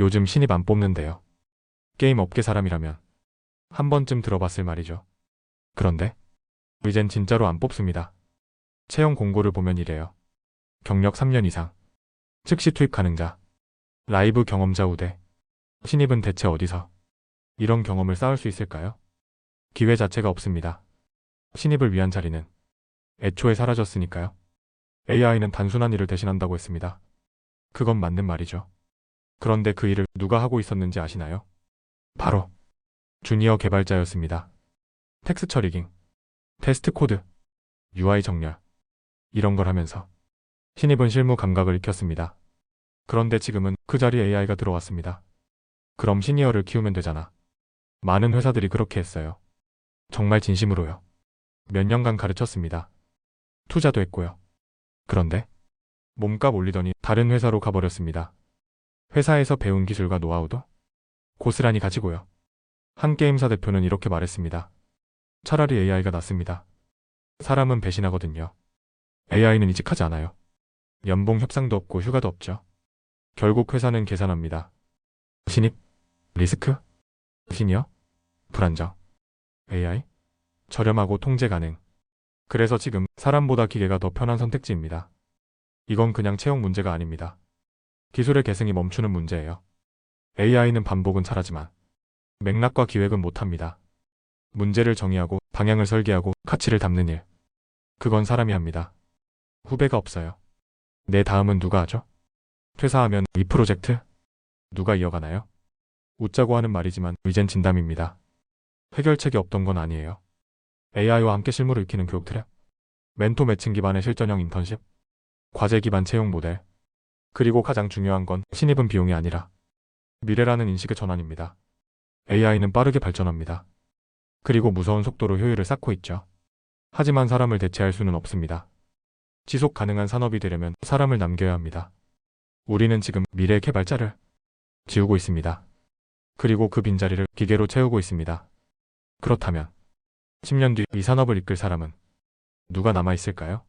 요즘 신입 안 뽑는데요. 게임 업계 사람이라면 한 번쯤 들어봤을 말이죠. 그런데 이젠 진짜로 안 뽑습니다. 채용 공고를 보면 이래요. 경력 3년 이상, 즉시 투입 가능자, 라이브 경험자 우대. 신입은 대체 어디서 이런 경험을 쌓을 수 있을까요? 기회 자체가 없습니다. 신입을 위한 자리는 애초에 사라졌으니까요. AI는 단순한 일을 대신한다고 했습니다. 그건 맞는 말이죠. 그런데 그 일을 누가 하고 있었는지 아시나요? 바로 주니어 개발자였습니다. 텍스 처리깅, 테스트 코드, UI 정렬 이런 걸 하면서 신입은 실무 감각을 익혔습니다. 그런데 지금은 그 자리에 AI가 들어왔습니다. 그럼 시니어를 키우면 되잖아. 많은 회사들이 그렇게 했어요. 정말 진심으로요. 몇 년간 가르쳤습니다. 투자도 했고요. 그런데 몸값 올리더니 다른 회사로 가버렸습니다. 회사에서 배운 기술과 노하우도 고스란히 가지고요. 한 게임사 대표는 이렇게 말했습니다. 차라리 AI가 낫습니다. 사람은 배신하거든요. AI는 이직하지 않아요. 연봉 협상도 없고 휴가도 없죠. 결국 회사는 계산합니다. 신입? 리스크? 시니어? 불안정? AI? 저렴하고 통제 가능. 그래서 지금 사람보다 기계가 더 편한 선택지입니다. 이건 그냥 채용 문제가 아닙니다. 기술의 계승이 멈추는 문제예요. AI는 반복은 잘하지만 맥락과 기획은 못합니다. 문제를 정의하고 방향을 설계하고 가치를 담는 일. 그건 사람이 합니다. 후배가 없어요. 내 다음은 누가 하죠? 퇴사하면 이 프로젝트? 누가 이어가나요? 웃자고 하는 말이지만 이젠 진담입니다. 해결책이 없던 건 아니에요. AI와 함께 실무를 익히는 교육 트랙, 멘토 매칭 기반의 실전형 인턴십, 과제 기반 채용 모델, 그리고 가장 중요한 건 신입은 비용이 아니라 미래라는 인식의 전환입니다. AI는 빠르게 발전합니다. 그리고 무서운 속도로 효율을 쌓고 있죠. 하지만 사람을 대체할 수는 없습니다. 지속 가능한 산업이 되려면 사람을 남겨야 합니다. 우리는 지금 미래 개발자를 지우고 있습니다. 그리고 그 빈자리를 기계로 채우고 있습니다. 그렇다면 10년 뒤 이 산업을 이끌 사람은 누가 남아 있을까요?